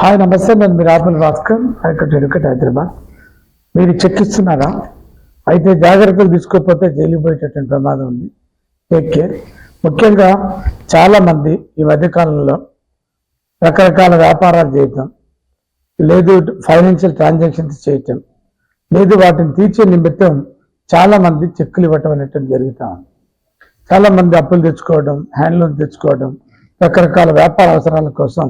Hi నమస్తే నేను మీరు apple Bhaskar high court advocate Hyderabad. మీరు చెక్ ఇస్తున్నారా? అయితే జాగ్రత్తలు తీసుకోకపోతే జైలు పోయేటటువంటి ప్రమాదం ఉంది. Take care. ముఖ్యంగా చాలా మంది ఈ మధ్యకాలంలో రకరకాల వ్యాపారాలు చేయటం లేదు ఫైనాన్షియల్ ట్రాన్సాక్షన్స్ చేయటం లేదు వాటిని తీర్చే నిమిత్తం చాలా మంది చెక్కులు ఇవ్వటం అనేటువంటి జరుగుతూ ఉంది. చాలా మంది అప్పులు తెచ్చుకోవడం హ్యాండ్ లోన్ తెచ్చుకోవడం రకరకాల వ్యాపార అవసరాల కోసం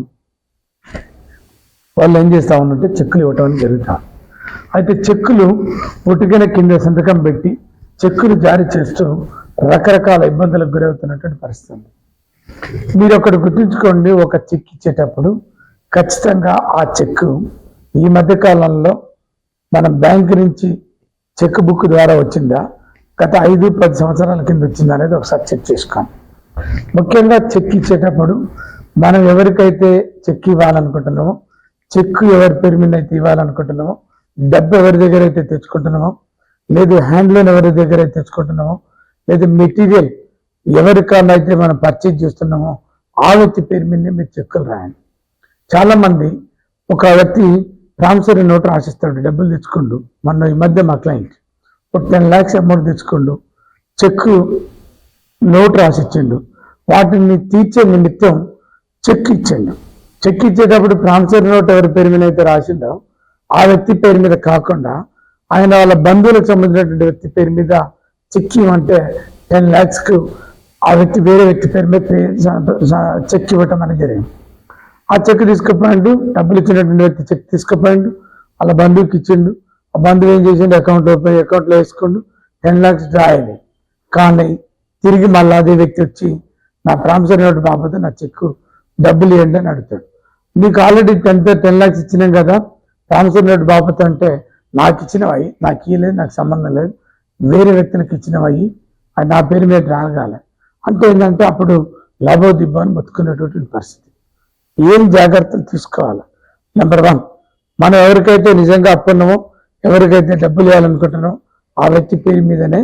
వాళ్ళు ఏం చేస్తా ఉన్నట్టే చెక్కులు ఇవ్వటం అనేది అయితే చెక్కులు ఒట్టుగిన కింద సంతకం పెట్టి చెక్కులు జారీ చేస్తూ రకరకాల ఇబ్బందులకు గురవుతున్నటువంటి పరిస్థితి మీరు ఒకటి గుర్తుంచుకోండి ఒక చెక్ ఇచ్చేటప్పుడు ఖచ్చితంగా ఆ చెక్కు ఈ మధ్య కాలంలో మనం బ్యాంక్ నుంచి చెక్ బుక్ ద్వారా వచ్చిందా గత ఐదు పది సంవత్సరాల కింద వచ్చిందా అనేది ఒకసారి చెక్ చేసుకోండి. ముఖ్యంగా చెక్ ఇచ్చేటప్పుడు మనం ఎవరికైతే చెక్ ఇవ్వాలనుకుంటున్నామో చెక్ ఎవరి పేరు మీద అయితే ఇవ్వాలనుకుంటున్నామో డబ్బు ఎవరి దగ్గర అయితే తెచ్చుకుంటున్నామో లేదు హ్యాండ్ లోన్ ఎవరి దగ్గర అయితే తెచ్చుకుంటున్నామో లేదు మెటీరియల్ ఎవరికన్నా అయితే మనం పర్చేజ్ చేస్తున్నామో ఆ వ్యక్తి పేరు మీదనే మీరు చెక్కులు రాయండి. చాలా మంది ఒక వ్యక్తి ప్రామిసరీ నోట్ రాసిస్తాడు డబ్బులు తెచ్చుకోండు. మొన్న ఈ మధ్య మా క్లయింట్ ఒక టెన్ ల్యాక్స్ అమౌంట్ తెచ్చుకోండు చెక్ నోట్ రాసిచ్చిండు. వాటిని తీర్చే నిమిత్తం చెక్ ఇచ్చిండు. చెక్ ఇచ్చేటప్పుడు ప్రామిసరీ నోట్ ఎవరి పేరు మీద అయితే రాసిండో ఆ వ్యక్తి పేరు మీద కాకుండా ఆయన వాళ్ళ బంధువులకు సంబంధించినటువంటి వ్యక్తి పేరు మీద చెక్ ఇవ్వమంటే టెన్ ల్యాక్స్కు ఆ వ్యక్తి వేరే వ్యక్తి పేరు మీద పే- చెక్ ఇవ్వటం అనేది జరిగింది. ఆ చెక్ తీసుకుపోయిండు డబ్బులు ఇచ్చినటువంటి వ్యక్తి చెక్ తీసుకుపోయిండు వాళ్ళ బంధువుకి ఇచ్చిండు. ఆ బంధువు ఏం చేసిండు? అకౌంట్ ఓపెన్ అకౌంట్లో వేసుకుండు టెన్ లాక్స్ డ్రా అయింది. కానీ తిరిగి మళ్ళీ అదే వ్యక్తి వచ్చి నా ప్రామిసరీ నోట్ బాబు నా చెక్కు డబ్బులు ఇవ్వండి అని అడుగుతాడు. నీకు ఆల్రెడీ టెన్ టెన్ లాక్స్ ఇచ్చినాం కదా ప్రామిసరీ రెడ్డి బాపత్ అంటే నాకు ఇచ్చినవి నాకు ఇవ్వలేదు నాకు సంబంధం లేదు వేరే వ్యక్తులకు ఇచ్చినవి అది నా పేరు మీద రాగాలి. అంటే ఏంటంటే అప్పుడు లభోదిబ్బో అని పరిస్థితి. ఏం జాగ్రత్తలు తీసుకోవాలి? నెంబర్ వన్ మనం ఎవరికైతే నిజంగా అప్పున్నామో ఎవరికైతే డబ్బులు ఇవ్వాలనుకుంటున్నామో ఆ వ్యక్తి పేరు మీదనే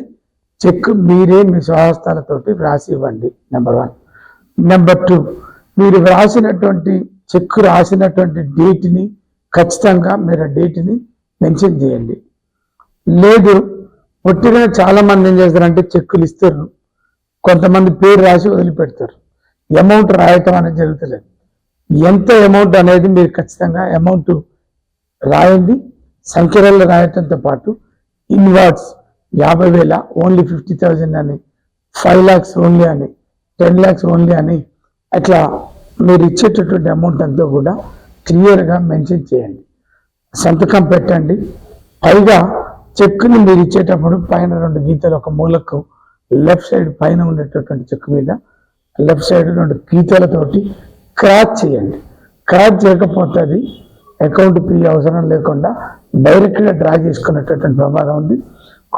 చెక్ మీరే మీ స్వహస్తాలతోటి రాసి ఇవ్వండి. నెంబర్ వన్ నెంబర్ టూ మీరు వ్రాసినటువంటి చెక్ రాసినటువంటి డేట్ని ఖచ్చితంగా మీరు ఆ డేట్ని మెన్షన్ చేయండి. లేదు ఒట్టిగా చాలా మంది ఏం చేస్తారంటే చెక్కులు ఇస్తారు. కొంతమంది పేరు రాసి వదిలిపెడతారు. అమౌంట్ రాయటం అనేది జరుగుతలేదు. ఎంత అమౌంట్ అనేది మీరు ఖచ్చితంగా అమౌంట్ రాయండి. సంఖ్యలలో రాయటంతో పాటు ఇన్వాట్స్ యాభై వేల ఓన్లీ ఫిఫ్టీ థౌజండ్ అని ఫైవ్ ల్యాక్స్ ఓన్లీ అని టెన్ ల్యాక్స్ ఓన్లీ అని అట్లా మీరు ఇచ్చేటటువంటి అమౌంట్ అంతా కూడా క్లియర్గా మెన్షన్ చేయండి. సంతకం పెట్టండి. పైగా చెక్ని మీరు ఇచ్చేటప్పుడు పైన రెండు గీతలు ఒక మూలకు లెఫ్ట్ సైడ్ పైన ఉండేటటువంటి చెక్ మీద లెఫ్ట్ సైడ్ రెండు గీతలతోటి క్రాచ్ చేయండి. క్రాచ్ చేయకపోతే అది అకౌంట్ పీ అవసరం లేకుండా డైరెక్ట్గా డ్రా చేసుకునేటటువంటి ప్రమాదం ఉంది.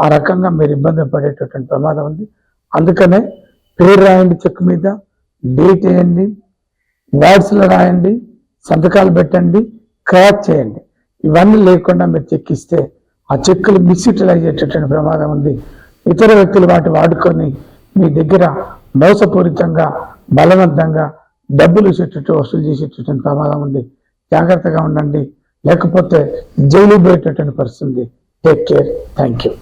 ఆ రకంగా మీరు ఇబ్బంది పడేటటువంటి ప్రమాదం ఉంది. అందుకనే పేరు రాయండి చెక్ మీద. డేట్ వేయండి నోట్స్లో రాయండి సంతకాలు పెట్టండి క్రాచ్ చేయండి. ఇవన్నీ లేకుండా మీరు చెక్ ఇస్తే ఆ చెక్కులు మిస్యూటిలైజ్ అయ్యేటటువంటి ప్రమాదం ఉంది. ఇతర వ్యక్తులు వాటి వాడుకొని మీ దగ్గర మోసపూరితంగా బలవంతంగా డబ్బులు ఇచ్చేటట్టు వసూలు చేసేటటువంటి ప్రమాదం ఉంది. జాగ్రత్తగా ఉండండి. లేకపోతే జైలు పోయేటటువంటి పరిస్థితి టేక్ కేర్ థ్యాంక్ యూ